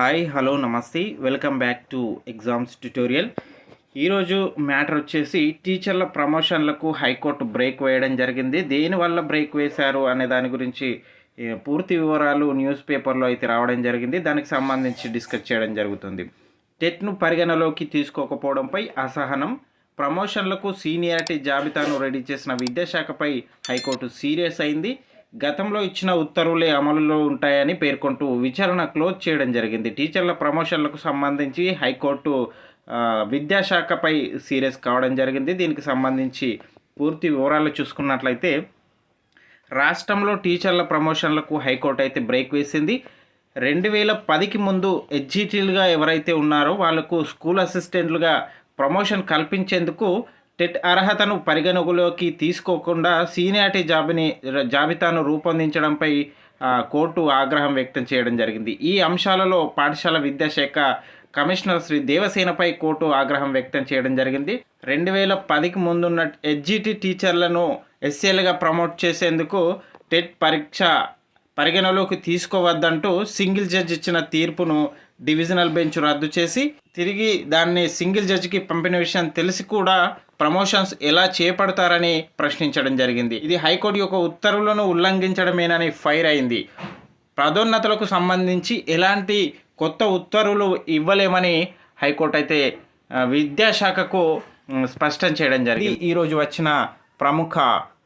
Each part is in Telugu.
హాయ్ హలో నమస్తే. Welcome back to exams tutorial. ఈరోజు మ్యాటర్ వచ్చేసి టీచర్ల ప్రమోషన్లకు హైకోర్టు బ్రేక్ వేయడం జరిగింది. దేనివల్ల బ్రేక్ వేశారు అనే దాని గురించి పూర్తి వివరాలు న్యూస్ పేపర్లో అయితే రావడం జరిగింది. దానికి సంబంధించి డిస్కస్ చేయడం జరుగుతుంది. టెట్ను పరిగణలోకి తీసుకోకపోవడంపై అసహనం ప్రమోషన్లకు సీనియారిటీ జాబితాను రెడీ చేసిన విద్యాశాఖపై హైకోర్టు సీరియస్ అయింది. గతంలో ఇచ్చిన ఉత్తర్వులే అమలులో ఉంటాయని పేర్కొంటూ విచారణ క్లోజ్ చేయడం జరిగింది. టీచర్ల ప్రమోషన్లకు సంబంధించి హైకోర్టు విద్యాశాఖపై సీరియస్ కావడం జరిగింది. దీనికి సంబంధించి పూర్తి వివరాలు చూసుకున్నట్లయితే రాష్ట్రంలో టీచర్ల ప్రమోషన్లకు హైకోర్టు అయితే బ్రేక్ వేసింది. రెండు వేల పదికి ముందు హెచ్జిటీలుగా ఎవరైతే ఉన్నారో వాళ్ళకు స్కూల్ అసిస్టెంట్లుగా ప్రమోషన్ కల్పించేందుకు టెట్ అర్హతను పరిగణలోకి తీసుకోకుండా సీనియారిటీ జాబిని జాబితాను రూపొందించడంపై కోర్టు ఆగ్రహం వ్యక్తం చేయడం జరిగింది. ఈ అంశాలలో పాఠశాల విద్యాశాఖ కమిషనర్ శ్రీ దేవసేనపై కోర్టు ఆగ్రహం వ్యక్తం చేయడం జరిగింది. రెండు వేల పదికి ముందున్న హెచ్జిటి టీచర్లను ఎస్సీఎల్గా ప్రమోట్ చేసేందుకు టెట్ పరీక్ష పరిగణలోకి తీసుకోవద్దంటూ సింగిల్ జడ్జి ఇచ్చిన తీర్పును డివిజనల్ బెంచ్ రద్దు చేసి తిరిగి దాన్ని సింగిల్ జడ్జికి పంపిన విషయం తెలిసి కూడా ప్రమోషన్స్ ఎలా చేపడతారని ప్రశ్నించడం జరిగింది. ఇది హైకోర్టు యొక్క ఉత్తర్వులను ఉల్లంఘించడమేనని ఫైర్ అయింది. పదోన్నతులకు సంబంధించి ఎలాంటి కొత్త ఉత్తర్వులు ఇవ్వలేమని హైకోర్టు అయితే విద్యాశాఖకు స్పష్టం చేయడం జరిగింది. ఈరోజు వచ్చిన ప్రముఖ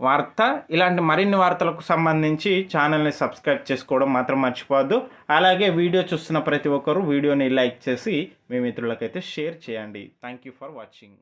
వార్త. ఇలాంటి మరిన్ని వార్తలకు సంబంధించి ఛానల్ని సబ్స్క్రైబ్ చేసుకోవడం మాత్రం మర్చిపోవద్దు. అలాగే వీడియో చూస్తున్న ప్రతి ఒక్కరూ వీడియోని లైక్ చేసి మీ మిత్రులకైతే షేర్ చేయండి. Thank you for watching.